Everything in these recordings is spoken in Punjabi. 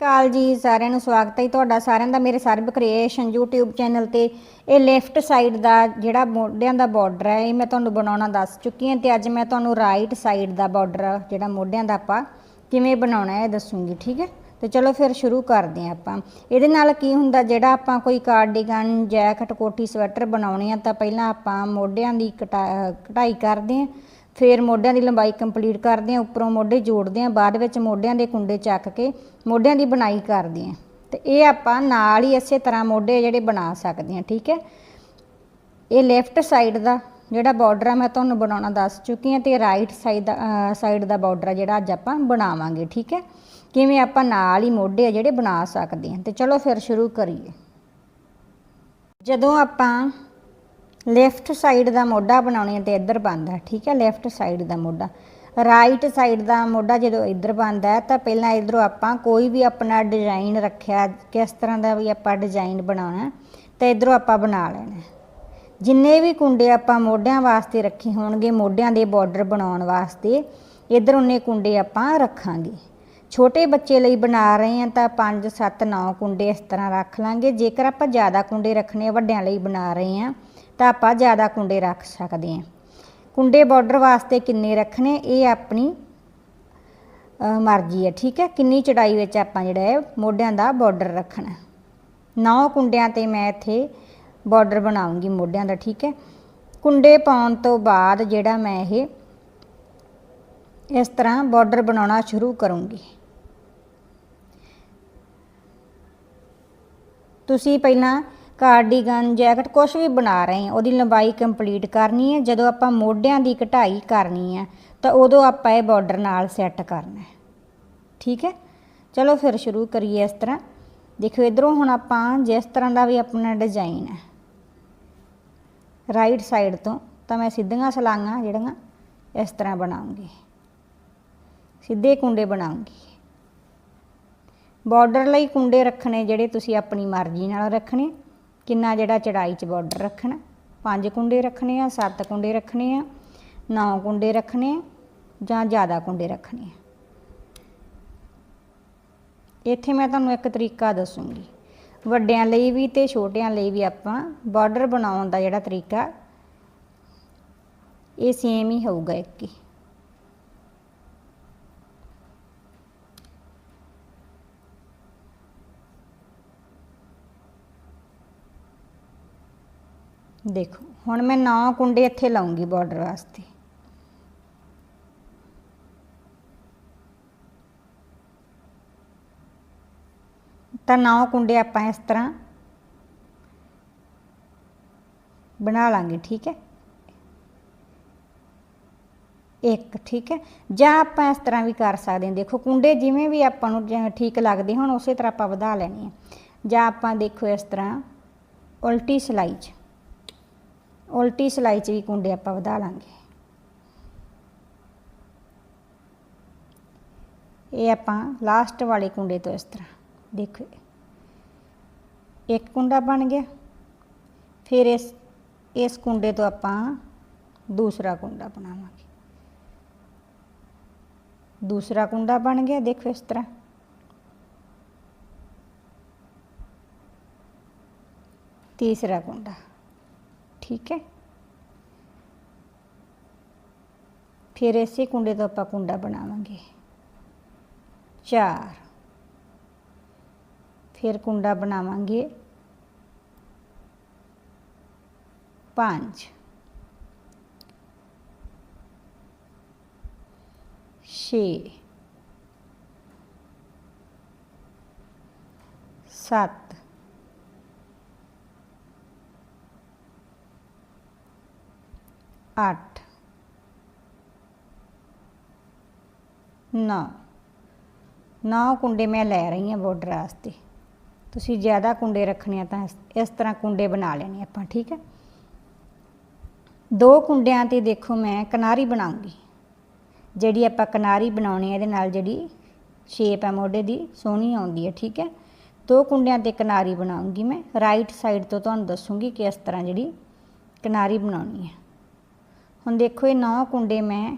ਕਾਲ ਜੀ ਸਾਰਿਆਂ ਨੂੰ ਸਵਾਗਤ ਹੈ ਜੀ। ਤੁਹਾਡਾ ਸਾਰਿਆਂ ਦਾ ਮੇਰੇ ਸਰਬ ਕ੍ਰੀਏਸ਼ਨ YouTube ਚੈਨਲ ਤੇ ਇਹ ਲੈਫਟ ਸਾਈਡ ਦਾ ਜਿਹੜਾ ਮੋਢਿਆਂ ਦਾ ਬਾਰਡਰ ਹੈ, ਇਹ ਮੈਂ ਤੁਹਾਨੂੰ ਬਣਾਉਣਾ ਦੱਸ ਚੁੱਕੀ ਹਾਂ ਤੇ ਅੱਜ ਮੈਂ ਤੁਹਾਨੂੰ ਰਾਈਟ ਸਾਈਡ ਦਾ ਬਾਰਡਰ ਜਿਹੜਾ ਮੋਢਿਆਂ ਦਾ ਆਪਾਂ ਕਿਵੇਂ ਬਣਾਉਣਾ ਹੈ ਇਹ ਦੱਸੂਗੀ, ਠੀਕ ਹੈ? ਤੇ ਚਲੋ ਫਿਰ ਸ਼ੁਰੂ ਕਰਦੇ ਹਾਂ ਆਪਾਂ। ਇਹਦੇ ਨਾਲ ਕੀ ਹੁੰਦਾ, ਜਿਹੜਾ ਆਪਾਂ ਕੋਈ ਕਾਰਡੀਗਨ ਜੈਕਟ ਕੋਟੀ ਸਵੈਟਰ ਬਣਾਉਣੇ ਆ ਤਾਂ ਪਹਿਲਾਂ ਆਪਾਂ ਮੋਢਿਆਂ ਦੀ ਕਟਾ- ਕਢਾਈ ਕਰਦੇ ਹਾਂ। ਫਿਰ ਮੋਢਿਆਂ ਦੀ ਲੰਬਾਈ ਕੰਪਲੀਟ ਕਰਦੇ ਹਾਂ, ਉੱਪਰੋਂ ਮੋਢੇ ਜੋੜਦੇ ਹਾਂ, ਬਾਅਦ ਵਿੱਚ ਮੋਢਿਆਂ ਦੇ ਕੁੰਡੇ ਚੱਕ ਕੇ ਮੋਢਿਆਂ ਦੀ ਬਣਾਈ ਕਰਦੇ ਹਾਂ। ਤੇ ਇਹ ਆਪਾਂ ਨਾਲ ਹੀ ਇਸੇ ਤਰ੍ਹਾਂ ਮੋਢੇ ਜਿਹੜੇ ਬਣਾ ਸਕਦੇ ਹਾਂ, ਠੀਕ ਹੈ? ਇਹ ਲੈਫਟ ਸਾਈਡ ਦਾ ਜਿਹੜਾ ਬਾਰਡਰ ਆ, ਮੈਂ ਤੁਹਾਨੂੰ ਬਣਾਉਣਾ ਦੱਸ ਚੁੱਕੀ ਹਾਂ ਤੇ ਰਾਈਟ ਸਾਈਡ ਦਾ ਸਾਈਡ ਦਾ ਬਾਰਡਰ ਆ ਜਿਹੜਾ ਅੱਜ ਆਪਾਂ ਬਣਾਵਾਂਗੇ, ਠੀਕ ਹੈ? ਕਿਵੇਂ ਆਪਾਂ ਨਾਲ ਹੀ ਮੋਢੇ ਆ ਜਿਹੜੇ ਬਣਾ ਸਕਦੇ ਹਾਂ। ਤੇ ਚਲੋ ਫਿਰ ਸ਼ੁਰੂ ਕਰੀਏ। ਜਦੋਂ ਆਪਾਂ ਲੈਫਟ ਸਾਈਡ ਦਾ ਮੋਢਾ ਬਣਾਉਣੀ ਹੈ ਤੇ ਇੱਧਰ ਬਣਦਾ ਠੀਕ ਹੈ? ਲੈਫਟ ਸਾਈਡ ਦਾ ਮੋਢਾ। ਰਾਈਟ ਸਾਈਡ ਦਾ ਮੋਢਾ ਜਦੋਂ ਇੱਧਰ ਬਣਦਾ ਹੈ ਤਾਂ ਪਹਿਲਾਂ ਇਧਰੋਂ ਆਪਾਂ ਕੋਈ ਵੀ ਆਪਣਾ ਡਿਜ਼ਾਈਨ ਰੱਖਿਆ ਕਿਸ ਤਰ੍ਹਾਂ ਦਾ ਵੀ ਆਪਾਂ ਡਿਜ਼ਾਈਨ ਬਣਾਉਣਾ ਹੈ, ਤਾਂ ਇਧਰੋਂ ਆਪਾਂ ਬਣਾ ਲੈਣਾ ਜਿੰਨੇ ਵੀ ਕੁੰਡੇ ਆਪਾਂ ਮੋਢਿਆਂ ਵਾਸਤੇ ਰੱਖੇ ਹੋਣਗੇ ਮੋਢਿਆਂ ਦੇ ਬਾਰਡਰ ਬਣਾਉਣ ਵਾਸਤੇ ਇਧਰ ਉਹਨੇ ਕੁੰਡੇ ਆਪਾਂ ਰੱਖਾਂਗੇ। ਛੋਟੇ ਬੱਚੇ ਲਈ ਬਣਾ ਰਹੇ ਹਾਂ ਤਾਂ 5 7 9 ਕੁੰਡੇ ਇਸ ਤਰ੍ਹਾਂ ਰੱਖ ਲਾਂਗੇ। ਜੇਕਰ ਆਪਾਂ ਜ਼ਿਆਦਾ ਕੁੰਡੇ ਰੱਖਣੇ ਵੱਡਿਆਂ ਲਈ ਬਣਾ ਰਹੇ ਹਾਂ ਤਾਂ ਆਪਾਂ ਜ਼ਿਆਦਾ ਕੁੰਡੇ ਰੱਖ ਸਕਦੇ ਹਾਂ। ਕੁੰਡੇ ਬਾਰਡਰ ਵਾਸਤੇ ਕਿੰਨੇ ਰੱਖਣੇ, ਇਹ ਆਪਣੀ ਮਰਜ਼ੀ ਹੈ, ਠੀਕ ਹੈ? ਕਿੰਨੀ ਚੜਾਈ ਵਿੱਚ ਆਪਾਂ ਜਿਹੜਾ ਹੈ, ਮੋਢਿਆਂ ਦਾ ਬਾਰਡਰ ਰੱਖਣਾ। 9 ਕੁੰਡਿਆਂ ਤੇ ਮੈਂ ਇੱਥੇ ਬਾਰਡਰ ਬਣਾਉਂਗੀ ਮੋਢਿਆਂ ਦਾ, ਠੀਕ ਹੈ? ਕੁੰਡੇ ਪਾਉਣ ਤੋਂ ਬਾਅਦ ਜਿਹੜਾ ਮੈਂ ਇਹ, ਇਸ ਤਰ੍ਹਾਂ ਬਾਰਡਰ ਬਣਾਉਣਾ ਸ਼ੁਰੂ ਕਰੂੰਗੀ। ਤੁਸੀਂ ਪਹਿਲਾਂ ਕਾਰਡੀਗਨ, ਜੈਕਟ ਕੁਝ ਵੀ ਬਣਾ ਰਹੇ ਹੋ, ਉਹਦੀ ਲੰਬਾਈ ਕੰਪਲੀਟ ਕਰਨੀ ਹੈ। ਜਦੋਂ ਆਪਾਂ ਮੋਢਿਆਂ ਦੀ ਘਟਾਈ ਕਰਨੀ ਹੈ, ਤਾਂ ਉਦੋਂ ਆਪਾਂ ਇਹ ਬਾਰਡਰ ਨਾਲ ਸੈੱਟ ਕਰਨਾ ਹੈ। ਠੀਕ ਹੈ? ਚਲੋ ਫਿਰ ਸ਼ੁਰੂ ਕਰੀਏ ਇਸ ਤਰ੍ਹਾਂ। ਦੇਖੋ ਇਧਰੋਂ ਹੁਣ ਆਪਾਂ ਜਿਸ ਤਰ੍ਹਾਂ ਦਾ ਵੀ ਆਪਣਾ ਡਿਜ਼ਾਈਨ ਹੈ ਰਾਈਟ ਸਾਈਡ ਤੋਂ, ਤਾਂ ਮੈਂ ਸਿੱਧੀਆਂ ਸਲਾਂਗਾਂ ਜਿਹੜੀਆਂ ਇਸ ਤਰ੍ਹਾਂ ਬਣਾਉਂਗੀ। ਸਿੱਧੇ ਕੁੰਡੇ ਬਣਾਉਂਗੀ। ਬਾਰਡਰ ਲਈ ਕੁੰਡੇ ਰੱਖਣੇ ਜਿਹੜੇ ਤੁਸੀਂ ਆਪਣੀ ਮਰਜ਼ੀ ਨਾਲ ਰੱਖਣੇ। ਕਿੰਨਾ ਜਿਹੜਾ ਚੜਾਈ 'ਚ ਬਾਰਡਰ ਰੱਖਣਾ? ਪੰਜ ਕੁੰਡੇ ਰੱਖਣੇ ਆ, ਸੱਤ ਕੁੰਡੇ ਰੱਖਣੇ ਆ, ਨੌ ਕੁੰਡੇ ਰੱਖਣੇ ਆ ਜਾਂ ਜ਼ਿਆਦਾ ਕੁੰਡੇ ਰੱਖਣੇ ਆ? ਇੱਥੇ ਮੈਂ ਤੁਹਾਨੂੰ ਇੱਕ ਤਰੀਕਾ ਦੱਸੂੰਗੀ। ਵੱਡਿਆਂ ਲਈ ਵੀ ਤੇ ਛੋਟਿਆਂ ਲਈ ਵੀ ਆਪਾਂ ਬਾਰਡਰ ਬਣਾਉਣ ਦਾ ਜਿਹੜਾ ਤਰੀਕਾ, ਇਹ ਸੇਮ ਹੀ ਹੋਊਗਾ ਇੱਕ ਹੀ। ਦੇਖੋ, ਹੁਣ ਮੈਂ 9 ਕੁੰਡੇ ਇੱਥੇ ਲਾਉਂਗੀ ਬਾਰਡਰ ਵਾਸਤੇ। ਤਾਂ 9 ਕੁੰਡੇ ਆਪਾਂ ਇਸ ਤਰ੍ਹਾਂ ਬਣਾ ਲਾਂਗੇ, ਠੀਕ ਹੈ? ਇੱਕ, ਠੀਕ ਹੈ? ਜਾਂ ਆਪਾਂ ਇਸ ਤਰ੍ਹਾਂ ਵੀ ਕਰ ਸਕਦੇ ਹਾਂ। ਦੇਖੋ, ਕੁੰਡੇ ਜਿਵੇਂ ਵੀ ਆਪਾਂ ਨੂੰ ਠੀਕ ਲੱਗਦੇ ਹੁਣ, ਉਸੇ ਤਰ੍ਹਾਂ ਆਪਾਂ ਵਧਾ ਲੈਣੇ ਹੈ ਜਾਂ ਆਪਾਂ ਦੇਖੋ ਇਸ ਤਰ੍ਹਾਂ ਉਲਟੀ ਸਲਾਈ 'ਚ। ਉਲਟੀ ਸਿਲਾਈ 'ਚ ਵੀ ਕੁੰਡੇ ਆਪਾਂ ਵਧਾ ਲਾਂਗੇ। ਇਹ ਆਪਾਂ ਲਾਸਟ ਵਾਲੇ ਕੁੰਡੇ ਤੋਂ ਇਸ ਤਰ੍ਹਾਂ, ਦੇਖੋ। ਇੱਕ ਕੁੰਡਾ ਬਣ ਗਿਆ, ਫਿਰ ਇਸ ਇਸ ਕੁੰਡੇ ਤੋਂ ਆਪਾਂ ਦੂਸਰਾ ਕੁੰਡਾ ਬਣਾਵਾਂਗੇ। ਦੂਸਰਾ ਕੁੰਡਾ ਬਣ ਗਿਆ, ਦੇਖੋ ਇਸ ਤਰ੍ਹਾਂ। ਤੀਸਰਾ ਕੁੰਡਾ। ਠੀਕ ਹੈ ਫਿਰ ਇਸੇ ਕੁੰਡੇ ਤੋਂ ਆਪਾਂ ਕੁੰਡਾ ਬਣਾਵਾਂਗੇ ਚਾਰ ਫਿਰ ਕੁੰਡਾ ਬਣਾਵਾਂਗੇ ਪੰਜ ਛੇ ਸੱਤ ਅੱਠ। ਨੌ। ਨੌ ਕੁੰਡੇ ਮੈਂ ਲੈ ਰਹੀ ਹਾਂ ਬਾਰਡਰ ਵਾਸਤੇ। ਤੁਸੀਂ ਜ਼ਿਆਦਾ ਕੁੰਡੇ ਰੱਖਣੇ ਆ ਤਾਂ ਇਸ- ਤਰ੍ਹਾਂ ਕੁੰਡੇ ਬਣਾ ਲੈਣੇ ਆਪਾਂ, ਠੀਕ ਹੈ? ਦੋ ਕੁੰਡਿਆਂ ਤੇ ਦੇਖੋ ਮੈਂ ਕਿਨਾਰੀ ਬਣਾਉਂਗੀ। ਜਿਹੜੀ ਆਪਾਂ ਕਿਨਾਰੀ ਬਣਾਉਣੀ ਹੈ ਇਹਦੇ ਨਾਲ ਜਿਹੜੀ ਸ਼ੇਪ ਹੈ ਮੋਢੇ ਦੀ, ਸੋਹਣੀ ਆਉਂਦੀ ਹੈ ਠੀਕ ਹੈ? ਦੋ ਕੁੰਡਿਆਂ ਤੇ ਕਿਨਾਰੀ ਬਣਾਉਂਗੀ ਮੈਂ। ਰਾਈਟ ਸਾਈਡ ਤੋਂ ਤੁਹਾਨੂੰ ਦੱਸੂਗੀ ਕਿ ਇਸ ਤਰ੍ਹਾਂ ਜਿਹੜੀ ਕਿਨਾਰੀ ਬਣਾਉਣੀ ਹੈ ਹੁਣ ਦੇਖੋ ਇਹ ਨੌ ਕੁੰਡੇ ਮੈਂ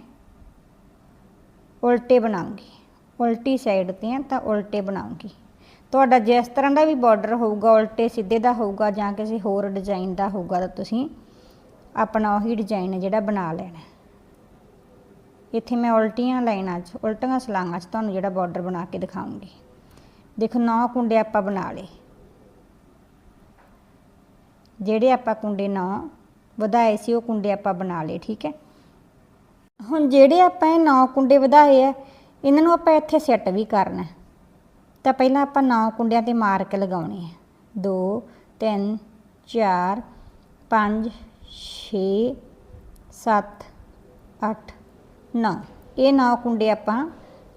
ਉਲਟੇ ਬਣਾਉਂਗੀ। ਉਲਟੀ ਸਾਈਡ ਤੇ ਆ ਤਾਂ ਉਲਟੇ ਬਣਾਉਂਗੀ। ਤੁਹਾਡਾ ਜਿਸ ਤਰ੍ਹਾਂ ਦਾ ਵੀ ਬਾਰਡਰ ਹੋਊਗਾ, ਉਲਟੇ ਸਿੱਧੇ ਦਾ ਹੋਊਗਾ ਜਾਂ ਕਿਸੇ ਹੋਰ ਡਿਜ਼ਾਈਨ ਦਾ ਹੋਊਗਾ ਤਾਂ ਤੁਸੀਂ ਆਪਣਾ ਉਹੀ ਡਿਜ਼ਾਈਨ ਜਿਹੜਾ ਬਣਾ ਲੈਣਾ। ਇੱਥੇ ਮੈਂ ਉਲਟੀਆਂ ਲਾਈਨਾਂ 'ਚ, ਉਲਟੀਆਂ ਸਲਾਂਗਾਂ 'ਚ ਤੁਹਾਨੂੰ ਜਿਹੜਾ ਬਾਰਡਰ ਬਣਾ ਕੇ ਦਿਖਾਉਂਗੀ। ਦੇਖੋ ਨੌ ਕੁੰਡੇ ਆਪਾਂ ਬਣਾ ਲਏ। ਜਿਹੜੇ ਆਪਾਂ ਕੁੰਡੇ ਨੌ ਵਧਾਏ ਸੀ, ਉਹ ਕੁੰਡੇ ਆਪਾਂ ਬਣਾ ਲਏ, ਠੀਕ ਹੈ। ਹੁਣ ਜਿਹੜੇ ਆਪਾਂ ਇਹ ਨੌ ਕੁੰਡੇ ਵਧਾਏ ਆ, ਇਹਨਾਂ ਨੂੰ ਆਪਾਂ ਇੱਥੇ ਸੈੱਟ ਵੀ ਕਰਨਾ। ਤਾਂ ਪਹਿਲਾਂ ਆਪਾਂ ਨੌ ਕੁੰਡਿਆਂ ਤੇ ਮਾਰਕ ਲਗਾਉਣੇ ਆ। 2 3 4 5 6 7 8 9 ਇਹ ਨੌ ਕੁੰਡੇ ਆਪਾਂ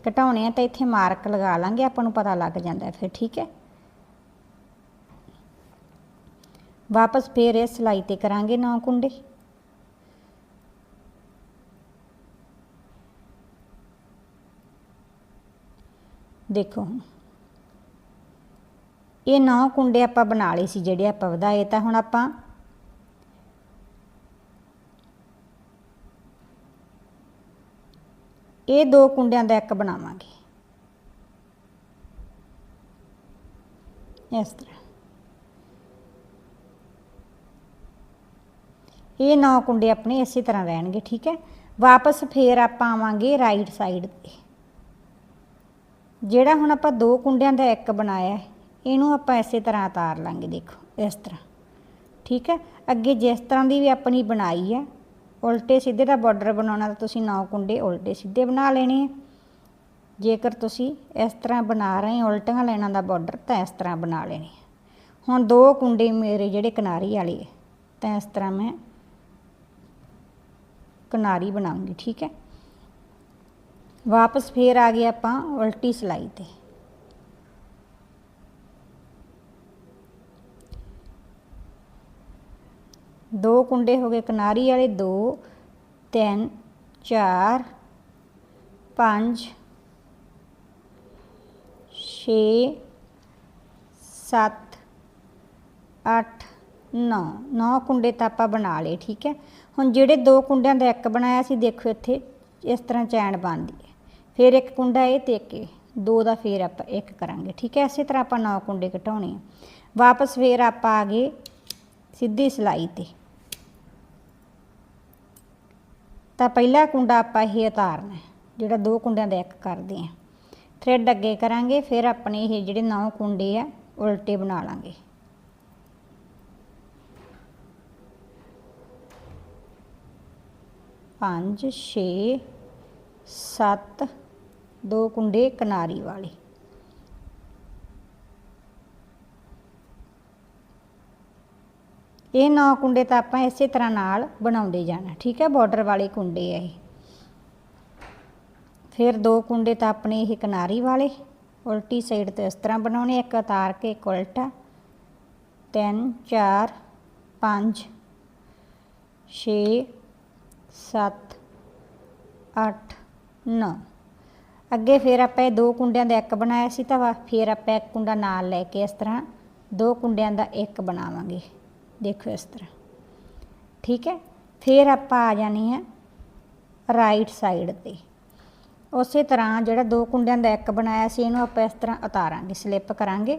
ਘਟਾਉਣੇ ਆ ਤਾਂ ਇੱਥੇ ਮਾਰਕ ਲਗਾ ਲਾਂਗੇ, ਆਪਾਂ ਨੂੰ ਪਤਾ ਲੱਗ ਜਾਂਦਾ ਫਿਰ, ਠੀਕ ਹੈ। ਵਾਪਸ ਫੇਰ ਇਹ ਸਿਲਾਈ ਤੇ ਕਰਾਂਗੇ ਨੌ ਕੁੰਡੇ। ਦੇਖੋ ਹੁਣ, ਇਹ ਨੌ ਕੁੰਡੇ ਆਪਾਂ ਬਣਾ ਲਏ ਸੀ ਜਿਹੜੇ ਆਪਾਂ ਵਧਾਏ, ਤਾਂ ਹੁਣ ਆਪਾਂ ਇਹ ਦੋ ਕੁੰਡਿਆਂ ਦਾ ਇੱਕ ਬਣਾਵਾਂਗੇ। ਇਸ ਤਰ੍ਹਾਂ। ਇਹ ਨੌ ਕੁੰਡੇ ਆਪਣੇ ਇਸੇ ਤਰ੍ਹਾਂ ਰਹਿਣਗੇ, ਠੀਕ ਹੈ? ਵਾਪਸ ਫੇਰ ਆਪਾਂ ਆਵਾਂਗੇ ਰਾਈਟ ਸਾਈਡ ਤੇ। ਜਿਹੜਾ ਹੁਣ ਆਪਾਂ ਦੋ ਕੁੰਡਿਆਂ ਦਾ ਇੱਕ ਬਣਾਇਆ ਇਹਨੂੰ ਆਪਾਂ ਇਸੇ ਤਰ੍ਹਾਂ ਉਤਾਰ ਲਾਂਗੇ, ਦੇਖੋ, ਇਸ ਤਰ੍ਹਾਂ। ਠੀਕ ਹੈ? ਅੱਗੇ ਜਿਸ ਤਰ੍ਹਾਂ ਦੀ ਵੀ ਆਪਣੀ ਬਣਾਈ ਹੈ, ਉਲਟੇ ਸਿੱਧੇ ਦਾ ਬਾਰਡਰ ਬਣਾਉਣਾ ਤਾਂ ਤੁਸੀਂ ਨੌ ਕੁੰਡੇ ਉਲਟੇ ਸਿੱਧੇ ਬਣਾ ਲੈਣੇ ਆ। ਜੇਕਰ ਤੁਸੀਂ ਇਸ ਤਰ੍ਹਾਂ ਬਣਾ ਰਹੇ ਹੋ, ਉਲਟੀਆਂ ਲਾਈਨਾਂ ਦਾ ਬਾਰਡਰ ਤਾਂ ਇਸ ਤਰ੍ਹਾਂ ਬਣਾ ਲੈਣੇ ਹੁਣ ਦੋ ਕੁੰਡੇ ਮੇਰੇ ਜਿਹੜੇ ਕਿਨਾਰੀ ਵਾਲੇ ਹੈ ਤਾਂ ਇਸ ਤਰ੍ਹਾਂ ਮੈਂ ਕਿਨਾਰੀ ਬਣਾਉਂਗੀ, ਠੀਕ ਹੈ? ਵਾਪਸ ਫੇਰ ਆ ਗਏ ਆਪਾਂ ਉਲਟੀ ਸਲਾਈ ਤੇ। ਦੋ ਕੁੰਡੇ ਹੋ ਗਏ ਕਿਨਾਰੀ ਵਾਲੇ 2 3 4 5 6 7 8 9 9 ਕੁੰਡੇ ਤਾਂ ਆਪਾਂ ਬਣਾ ਲਏ, ਠੀਕ ਹੈ? ਹੁਣ ਜਿਹੜੇ ਦੋ ਕੁੰਡਿਆਂ ਦਾ ਇੱਕ ਬਣਾਇਆ ਸੀ, ਦੇਖੋ ਇੱਥੇ, ਇਸ ਤਰ੍ਹਾਂ ਚੈਨ ਬਣਦੀ ਹੈ। ਫਿਰ ਇੱਕ ਕੁੰਡਾ ਇਹ ਤੇ ਇੱਕ ਦੋ ਦਾ ਫੇਰ ਆਪਾਂ ਇੱਕ ਕਰਾਂਗੇ, ਠੀਕ ਹੈ? ਇਸੇ ਤਰ੍ਹਾਂ ਆਪਾਂ ਨੌ ਕੁੰਡੇ ਘਟਾਉਣੇ ਆ। ਵਾਪਸ ਫੇਰ ਆਪਾਂ ਆ ਗਏ ਸਿੱਧੀ ਸਲਾਈ ਤੇ। ਤਾਂ ਪਹਿਲਾ ਕੁੰਡਾ ਆਪਾਂ ਇਹ ਉਤਾਰਨਾ ਜਿਹੜਾ ਦੋ ਕੁੰਡਿਆਂ ਦਾ ਇੱਕ ਕਰਦੇ ਆ। ਥ੍ਰੈਡ ਅੱਗੇ ਕਰਾਂਗੇ, ਫਿਰ ਆਪਣੇ ਇਹ ਜਿਹੜੇ ਨੌ ਕੁੰਡੇ ਆ, ਉਲਟੇ ਬਣਾ ਲਾਂਗੇ। ਪੰਜ, ਛੇ, ਸੱਤ, ਦੋ ਕੁੰਡੇ ਕਿਨਾਰੀ ਵਾਲੇ। ਇਹ ਨੌ ਕੁੰਡੇ ਤਾਂ ਆਪਾਂ ਇਸੇ ਤਰ੍ਹਾਂ ਨਾਲ ਬਣਾਉਂਦੇ ਜਾਣਾ, ਠੀਕ ਹੈ? ਬਾਰਡਰ ਵਾਲੇ ਕੁੰਡੇ ਆ ਇਹ। ਫਿਰ ਦੋ ਕੁੰਡੇ ਤਾਂ ਆਪਣੇ ਇਹ ਕਿਨਾਰੀ ਵਾਲੇ, ਉਲਟੀ ਸਾਈਡ ਤੋਂ ਇਸ ਤਰ੍ਹਾਂ ਬਣਾਉਣੇ, ਇੱਕ ਉਤਾਰ ਕੇ, ਇੱਕ ਉਲਟਾ। 3 4 5 6 7 8 9 ਅੱਗੇ ਫਿਰ ਆਪਾਂ ਇਹ ਦੋ ਕੁੰਡਿਆਂ ਦਾ ਇੱਕ ਬਣਾਇਆ ਸੀ ਤਾਂ ਵਾ- ਫਿਰ ਆਪਾਂ ਇੱਕ ਕੁੰਡਾ ਨਾਲ ਲੈ ਕੇ ਇਸ ਤਰ੍ਹਾਂ ਦੋ ਕੁੰਡਿਆਂ ਦਾ ਇੱਕ ਬਣਾਵਾਂਗੇ। ਦੇਖੋ ਇਸ ਤਰ੍ਹਾਂ। ਠੀਕ ਹੈ? ਫਿਰ ਆਪਾਂ ਆ ਜਾਣੀ ਹੈ ਰਾਈਟ ਸਾਈਡ ਤੇ। ਉਸੇ ਤਰ੍ਹਾਂ ਜਿਹੜਾ ਦੋ ਕੁੰਡਿਆਂ ਦਾ ਇੱਕ ਬਣਾਇਆ ਸੀ, ਇਹਨੂੰ ਆਪਾਂ ਇਸ ਤਰ੍ਹਾਂ ਉਤਾਰਾਂਗੇ, ਸਲਿੱਪ ਕਰਾਂਗੇ।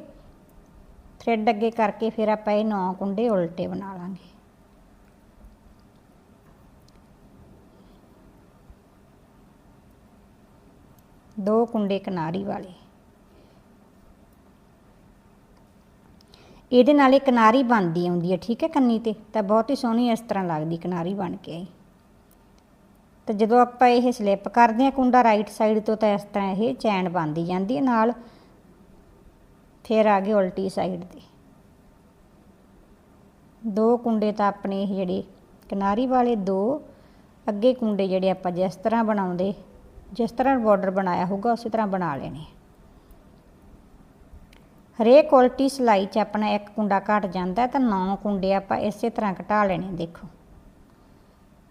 ਥ੍ਰੈਡ ਅੱਗੇ ਕਰਕੇ ਫਿਰ ਆਪਾਂ ਇਹ ਨੌ ਕੁੰਡੇ ਉਲਟੇ ਬਣਾ ਲਾਂਗੇ। ਦੋ ਕੁੰਡੇ ਕਿਨਾਰੀ ਵਾਲੇ। ਇਹਦੇ ਨਾਲ ਇਹ ਕਿਨਾਰੀ ਬਣਦੀ ਆਉਂਦੀ ਹੈ, ਠੀਕ ਹੈ ਕੰਨੀ ਤੇ? ਤਾਂ ਬਹੁਤ ਹੀ ਸੋਹਣੀ ਇਸ ਤਰ੍ਹਾਂ ਲੱਗਦੀ ਕਿਨਾਰੀ ਬਣ ਕੇ ਆਈ। ਤੇ ਜਦੋਂ ਆਪਾਂ ਇਹ ਸਲਿੱਪ ਕਰਦੇ ਹਾਂ ਕੁੰਡਾ ਰਾਈਟ ਸਾਈਡ ਤੋਂ ਤਾਂ ਇਸ ਤਰ੍ਹਾਂ ਇਹ ਚੈਨ ਬਣਦੀ ਜਾਂਦੀ ਹੈ ਨਾਲ। ਫਿਰ ਆ ਗਏ ਉਲਟੀ ਸਾਈਡ ਤੇ ਦੋ ਕੁੰਡੇ ਤਾਂ ਆਪਣੇ ਇਹ ਜਿਹੜੇ ਕਿਨਾਰੀ ਵਾਲੇ, ਦੋ ਅੱਗੇ ਕੁੰਡੇ ਜਿਹੜੇ ਆਪਾਂ ਜਿਸ ਤਰ੍ਹਾਂ ਬਣਾਉਂਦੇ ਜਿਸ ਤਰ੍ਹਾਂ ਬਾਰਡਰ ਬਣਾਇਆ ਹੋਊਗਾ, ਉਸੇ ਤਰ੍ਹਾਂ ਬਣਾ ਲੈਣੇ ਹਰੇਕ ਉਲਟੀ ਸਲਾਈ 'ਚ ਆਪਣਾ ਇੱਕ ਕੁੰਡਾ ਘਟ ਜਾਂਦਾ ਤਾਂ ਨੌ ਕੁੰਡੇ ਆਪਾਂ ਇਸੇ ਤਰ੍ਹਾਂ ਘਟਾ ਲੈਣੇ ਦੇਖੋ।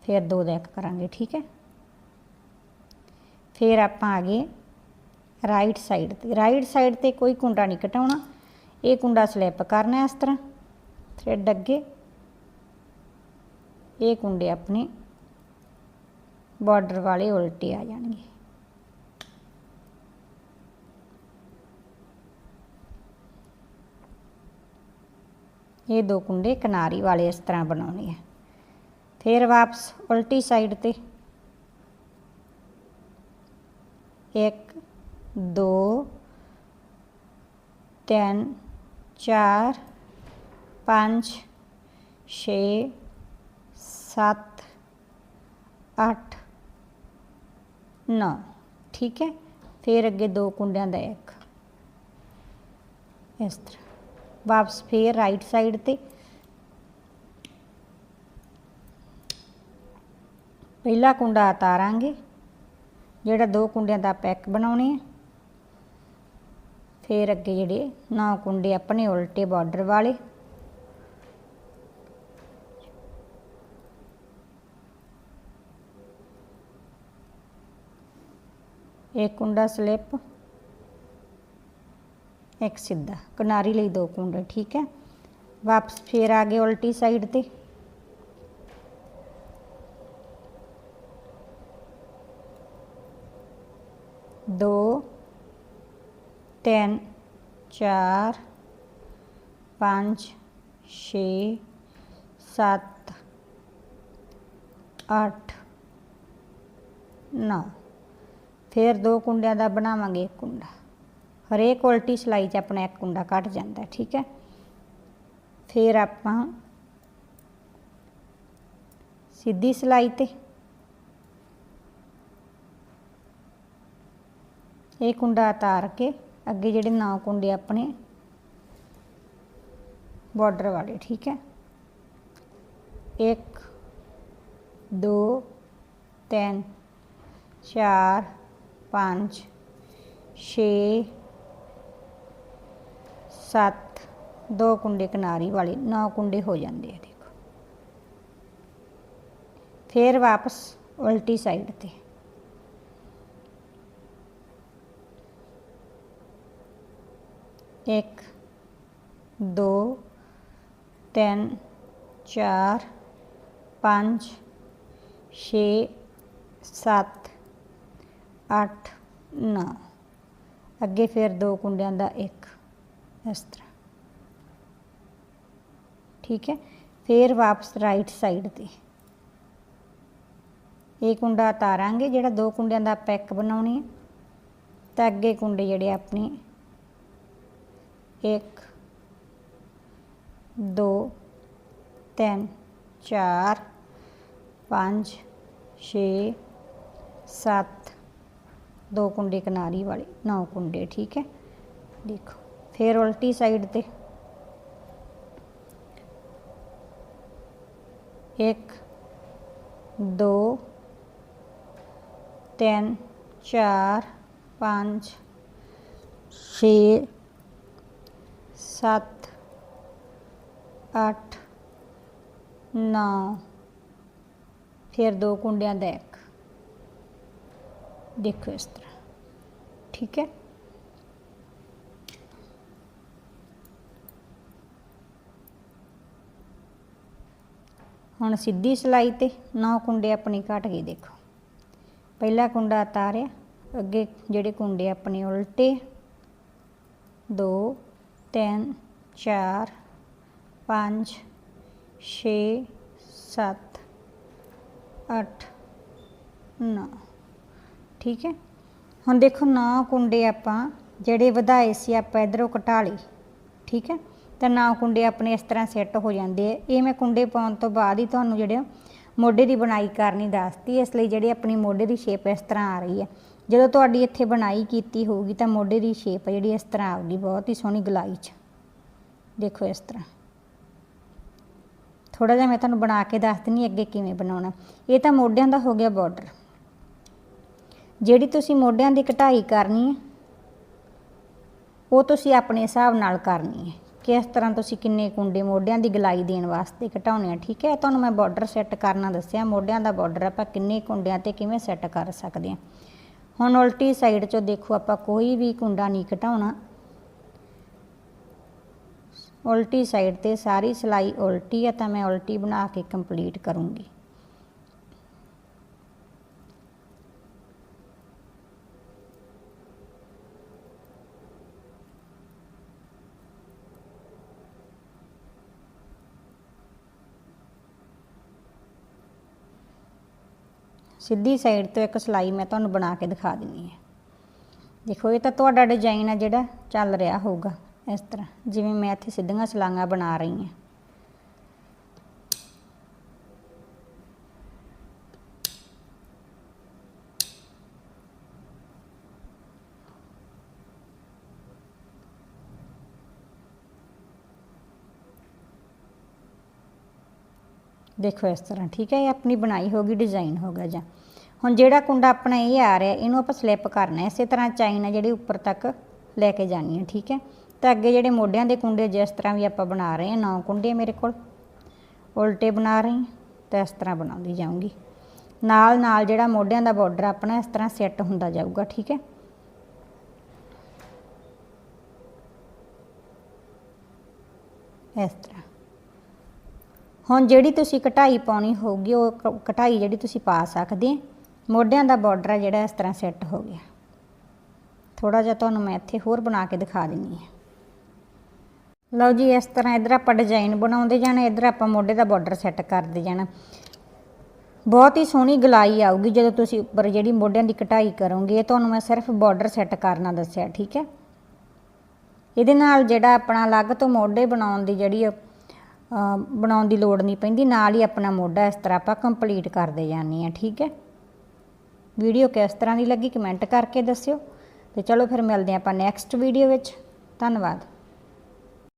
ਫਿਰ ਦੋ ਦਾ ਇੱਕ ਕਰਾਂਗੇ, ਠੀਕ ਹੈ? ਫਿਰ ਆਪਾਂ ਆ ਗਏ ਰਾਈਟ ਸਾਈਡ ਤੇ। ਰਾਈਟ ਸਾਈਡ ਤੇ ਕੋਈ ਕੁੰਡਾ ਨਹੀਂ ਘਟਾਉਣਾ ਇਹ ਕੁੰਡਾ ਸਲਿੱਪ ਕਰਨਾ ਇਸ ਤਰ੍ਹਾਂ। ਥ੍ਰੈਡ ਅੱਗੇ। ਇਹ ਕੁੰਡੇ ਆਪਣੇ ਬਾਰਡਰ ਵਾਲੇ ਉਲਟੇ ਆ ਜਾਣਗੇ ਇਹ ਦੋ ਕੁੰਡੇ ਕਿਨਾਰੀ ਵਾਲੇ ਇਸ ਤਰ੍ਹਾਂ ਬਣਾਉਣੇ ਆ ਫਿਰ ਵਾਪਸ ਉਲਟੀ ਸਾਈਡ ਤੇ 1 2 3 4 5 6 7 8 9 ਠੀਕ ਹੈ? ਫਿਰ ਅੱਗੇ ਦੋ ਕੁੰਡਿਆਂ ਦਾ ਇੱਕ। ਇਸ ਤਰ੍ਹਾਂ। ਵਾਪਸ ਫੇਰ ਰਾਈਟ ਸਾਈਡ ਤੇ। ਪਹਿਲਾ ਕੁੰਡਾ ਉਤਾਰਾਂਗੇ, ਜਿਹੜਾ ਦੋ ਕੁੰਡਿਆਂ ਦਾ ਪੈਕ ਬਣਾਉਣੇ ਆ। ਫੇਰ ਅੱਗੇ ਜਿਹੜੇ ਨੌ ਕੁੰਡੇ ਆਪਣੇ ਉਲਟੇ ਬਾਰਡਰ ਵਾਲੇ। ਇੱਕ ਕੁੰਡਾ ਸਲਿੱਪ ਇੱਕ ਸਿੱਧਾ ਕਿਨਾਰੀ ਲਈ ਦੋ ਕੁੰਡੇ ਠੀਕ ਹੈ ਵਾਪਸ ਫੇਰ ਆ ਗਏ ਉਲਟੀ ਸਾਈਡ ਤੇ ਦੋ ਤਿੰਨ ਚਾਰ ਪੰਜ ਛੇ ਸੱਤ ਅੱਠ ਨੌ ਫਿਰ ਦੋ ਕੁੰਡਿਆਂ ਦਾ ਬਣਾਵਾਂਗੇ ਇੱਕ ਕੁੰਡਾ। ਹਰੇਕ ਉਲਟੀ ਸਲਾਈ 'ਚ ਆਪਣਾ ਇੱਕ ਕੁੰਡਾ ਕੱਟ ਜਾਂਦਾ, ਠੀਕ ਹੈ? ਫਿਰ ਆਪਾਂ ਸਿੱਧੀ ਸਲਾਈ ਤੇ ਇਹ ਕੁੰਡਾ ਉਤਾਰ ਕੇ ਅੱਗੇ ਜਿਹੜੇ ਨੌ ਕੁੰਡੇ ਆਪਣੇ ਬਾਰਡਰ ਵਾਲੇ, ਠੀਕ ਹੈ? 1 2 3 4 5 6 7 ਦੋ ਕੁੰਡੇ ਕਿਨਾਰੀ ਵਾਲੇ, ਨੌ ਕੁੰਡੇ ਹੋ ਜਾਂਦੇ ਆ, ਦੇਖੋ। ਫਿਰ ਵਾਪਸ ਉਲਟੀ ਸਾਈਡ ਤੇ। ਇੱਕ, ਦੋ, ਤਿੰਨ, ਚਾਰ, ਪੰਜ, ਛੇ, ਸੱਤ ਅੱਠ, ਨੌ। ਅੱਗੇ ਫਿਰ ਦੋ ਕੁੰਡਿਆਂ ਦਾ ਇੱਕ। ਇਸ ਤਰ੍ਹਾਂ। ਠੀਕ ਹੈ? ਫਿਰ ਵਾਪਸ ਰਾਈਟ ਸਾਈਡ ਤੇ। ਇਹ ਕੁੰਡਾ ਤਾਰਾਂਗੇ ਜਿਹੜਾ ਦੋ ਕੁੰਡਿਆਂ ਦਾ ਪੈਕ ਬਣਾਉਣੀ ਹੈ। ਤਾਂ ਅੱਗੇ ਕੁੰਡੇ ਜਿਹੜੇ ਆਪਣੇ। 1 2 3 4 5 6 7 ਦੋ ਕੁੰਡੇ ਕਿਨਾਰੀ ਵਾਲੇ ਨੌ ਕੁੰਡੇ ਠੀਕ ਹੈ ਦੇਖੋ ਫਿਰ ਉਲਟੀ ਸਾਈਡ ਤੇ ਇੱਕ ਦੋ ਤਿੰਨ ਚਾਰ ਪੰਜ ਛੇ ਸੱਤ ਅੱਠ ਨੌ ਫਿਰ ਦੋ ਕੁੰਡਿਆਂ ਦਾ ਇੱਕ ਦੇਖੋ ਇਸ ਤਰ੍ਹਾਂ। ਠੀਕ ਹੈ? ਹੁਣ ਸਿੱਧੀ ਸਲਾਈ ਤੇ ਨੌ ਕੁੰਡੇ ਆਪਣੀ ਕੱਟ ਗਏ ਦੇਖੋ। ਪਹਿਲਾ ਕੁੰਡਾ ਉਤਾਰਿਆ ਅੱਗੇ ਜਿਹੜੇ ਕੁੰਡੇ ਆਪਣੇ ਉਲਟੇ। 2 3 4 5 6 7 8 9 ਠੀਕ ਹੈ? ਹੁਣ ਦੇਖੋ ਨੌ ਕੁੰਡੇ ਆਪਾਂ ਜਿਹੜੇ ਵਧਾਏ ਸੀ ਆਪਾਂ ਇਧਰੋਂ ਘਟਾ ਲਈ ਠੀਕ ਹੈ? ਤਾਂ ਨੌ ਕੁੰਡੇ ਆਪਣੇ ਇਸ ਤਰ੍ਹਾਂ ਸੈੱਟ ਹੋ ਜਾਂਦੇ ਆ। ਇਹ ਮੈਂ ਕੁੰਡੇ ਪਾਉਣ ਤੋਂ ਬਾਅਦ ਹੀ ਤੁਹਾਨੂੰ ਜਿਹੜੇ ਮੋਢੇ ਦੀ ਬਣਾਈ ਕਰਨੀ ਦੱਸਤੀ, ਇਸ ਲਈ ਜਿਹੜੀ ਆਪਣੀ ਮੋਢੇ ਦੀ ਸ਼ੇਪ ਇਸ ਤਰ੍ਹਾਂ ਆ ਰਹੀ ਹੈ। ਜਦੋਂ ਤੁਹਾਡੀ ਇੱਥੇ ਬਣਾਈ ਕੀਤੀ ਹੋਊਗੀ ਤਾਂ ਮੋਢੇ ਦੀ ਸ਼ੇਪ ਜਿਹੜੀ ਇਸ ਤਰ੍ਹਾਂ ਆਊਗੀ, ਬਹੁਤ ਹੀ ਸੋਹਣੀ ਗਲਾਈ 'ਚ। ਦੇਖੋ ਇਸ ਤਰ੍ਹਾਂ। ਥੋੜਾ ਜਿਹਾ ਮੈਂ ਤੁਹਾਨੂੰ ਬਣਾ ਕੇ ਦੱਸ ਦਿੰਨੀ ਅੱਗੇ ਕਿਵੇਂ ਬਣਾਉਣਾ। ਇਹ ਤਾਂ ਮੋਢਿਆਂ ਦਾ ਹੋ ਗਿਆ ਬਾਰਡਰ ਜਿਹੜੀ ਤੁਸੀਂ ਮੋਢਿਆਂ ਦੀ ਕਢਾਈ ਕਰਨੀ ਹੈ, ਉਹ ਤੁਸੀਂ ਆਪਣੇ ਹਿਸਾਬ ਨਾਲ ਕਰਨੀ ਹੈ ਕਿਸ ਤਰ੍ਹਾਂ ਤੁਸੀਂ ਕਿੰਨੇ ਕੁੰਡੇ ਮੋਢਿਆਂ ਦੀ ਗਲਾਈ ਦੇਣ ਵਾਸਤੇ ਘਟਾਉਣੇ ਆ, ਠੀਕ ਹੈ? ਤੁਹਾਨੂੰ ਮੈਂ ਬਾਰਡਰ ਸੈੱਟ ਕਰਨਾ ਦੱਸਿਆ, ਮੋਢਿਆਂ ਦਾ ਬਾਰਡਰ ਆਪਾਂ ਕਿੰਨੇ ਕੁੰਡਿਆਂ ਤੇ ਕਿਵੇਂ ਸੈੱਟ ਕਰ ਸਕਦੇ ਹਾਂ। ਹੁਣ ਉਲਟੀ ਸਾਈਡ 'ਚੋਂ ਦੇਖੋ, ਆਪਾਂ ਕੋਈ ਵੀ ਕੁੰਡਾ ਨਹੀਂ ਘਟਾਉਣਾ ਉਲਟੀ ਸਾਈਡ ਤੇ ਸਾਰੀ ਸਲਾਈ ਉਲਟੀ ਹੈ ਤਾਂ ਮੈਂ ਉਲਟੀ ਬਣਾ ਕੇ ਕੰਪਲੀਟ ਕਰੂੰਗੀ। ਸਿੱਧੀ ਸਾਈਡ ਤੋਂ ਇੱਕ ਸਲਾਈ ਮੈਂ ਤੁਹਾਨੂੰ ਬਣਾ ਕੇ ਦਿਖਾ ਦਿੰਨੀ ਹੈ। ਦੇਖੋ, ਇਹ ਤਾਂ ਤੁਹਾਡਾ ਡਿਜ਼ਾਈਨ ਆ ਜਿਹੜਾ ਚੱਲ ਰਿਹਾ ਹੋਊਗਾ ਇਸ ਤਰ੍ਹਾਂ। ਜਿਵੇਂ ਮੈਂ ਇੱਥੇ ਸਿੱਧੀਆਂ ਸਲਾਈਆਂ ਬਣਾ ਰਹੀ ਹਾਂ। ਦੇਖੋ ਇਸ ਤਰ੍ਹਾਂ, ਠੀਕ ਹੈ, ਇਹ ਆਪਣੀ ਬਣਾਈ ਹੋਗੀ ਡਿਜ਼ਾਈਨ ਹੋ ਗਿਆ ਜਾਂ। ਹੁਣ ਜਿਹੜਾ ਕੁੰਡਾ ਆਪਣਾ ਇਹ ਆ ਰਿਹਾ, ਇਹਨੂੰ ਆਪਾਂ ਸਲਿੱਪ ਕਰਨਾ ਇਸੇ ਤਰ੍ਹਾਂ ਚਾਈਨਾ ਜਿਹੜੀ ਉੱਪਰ ਤੱਕ ਲੈ ਕੇ ਜਾਣੀ ਹੈ, ਠੀਕ ਹੈ। ਤਾਂ ਅੱਗੇ ਜਿਹੜੇ ਮੋਢਿਆਂ ਦੇ ਕੁੰਡੇ ਜਿਸ ਤਰ੍ਹਾਂ ਵੀ ਆਪਾਂ ਬਣਾ ਰਹੇ ਹਾਂ, ਨੌ ਕੁੰਡੇ ਮੇਰੇ ਕੋਲ, ਉਲਟੇ ਬਣਾ ਰਹੀ ਹਾਂ, ਤਾਂ ਇਸ ਤਰ੍ਹਾਂ ਬਣਾਉਂਦੀ ਜਾਊਂਗੀ। ਨਾਲ ਨਾਲ ਜਿਹੜਾ ਮੋਢਿਆਂ ਦਾ ਬਾਰਡਰ ਆਪਣਾ ਇਸ ਤਰ੍ਹਾਂ ਸੈੱਟ ਹੁੰਦਾ ਜਾਊਗਾ, ਠੀਕ ਹੈ। ਇਸ ਤਰ੍ਹਾਂ। ਹੁਣ ਜਿਹੜੀ ਤੁਸੀਂ ਕਢਾਈ ਪਾਉਣੀ ਹੋਊਗੀ ਉਹ ਕ- ਕਢਾਈ ਜਿਹੜੀ ਤੁਸੀਂ ਪਾ ਸਕਦੇ ਆ ਮੋਢਿਆਂ ਦਾ ਬਾਰਡਰ ਆ ਜਿਹੜਾ ਇਸ ਤਰ੍ਹਾਂ ਸੈੱਟ ਹੋ ਗਿਆ। ਥੋੜਾ ਜਿਹਾ ਤੁਹਾਨੂੰ ਮੈਂ ਇੱਥੇ ਹੋਰ ਬਣਾ ਕੇ ਦਿਖਾ ਦਿੰਨੀ ਹੈ। ਲਓ ਜੀ ਇਸ ਤਰ੍ਹਾਂ ਇਧਰ ਆਪਾਂ ਡਿਜ਼ਾਈਨ ਬਣਾਉਂਦੇ ਜਾਣਾ ਇਧਰ ਆਪਾਂ ਮੋਢੇ ਦਾ ਬਾਰਡਰ ਸੈੱਟ ਕਰਦੇ ਜਾਣਾ। ਬਹੁਤ ਹੀ ਸੋਹਣੀ ਗਲਾਈ ਆਊਗੀ ਜਦੋਂ ਤੁਸੀਂ ਉੱਪਰ ਜਿਹੜੀ ਮੋਢਿਆਂ ਦੀ ਕਟਾਈ ਕਰੋਗੇ ਇਹ ਤੁਹਾਨੂੰ ਮੈਂ ਸਿਰਫ ਬਾਰਡਰ ਸੈੱਟ ਕਰਨਾ ਦੱਸਿਆ ਠੀਕ ਹੈ? ਇਹਦੇ ਨਾਲ ਜਿਹੜਾ ਆਪਣਾ ਅਲੱਗ ਤੋਂ ਮੋਢੇ ਬਣਾਉਣ ਦੀ ਜਿਹੜੀ ਅ, ਬਣਾਉਣ ਦੀ ਲੋੜ ਨਹੀਂ ਪੈਂਦੀ। ਨਾਲ ਹੀ ਆਪਣਾ ਮੋਢਾ ਇਸ ਤਰ੍ਹਾਂ ਆਪਾਂ ਕੰਪਲੀਟ ਕਰਦੇ ਜਾਂਦੇ ਆ ਠੀਕ ਹੈ? ਵੀਡੀਓ ਕਿਸ ਤਰ੍ਹਾਂ ਦੀ ਲੱਗੀ ਕਮੈਂਟ ਕਰਕੇ ਦੱਸਿਓ। ਤੇ ਚਲੋ ਫਿਰ ਮਿਲਦੇ ਹਾਂ ਆਪਾਂ ਨੈਕਸਟ ਵੀਡੀਓ ਵਿੱਚ। ਧੰਨਵਾਦ।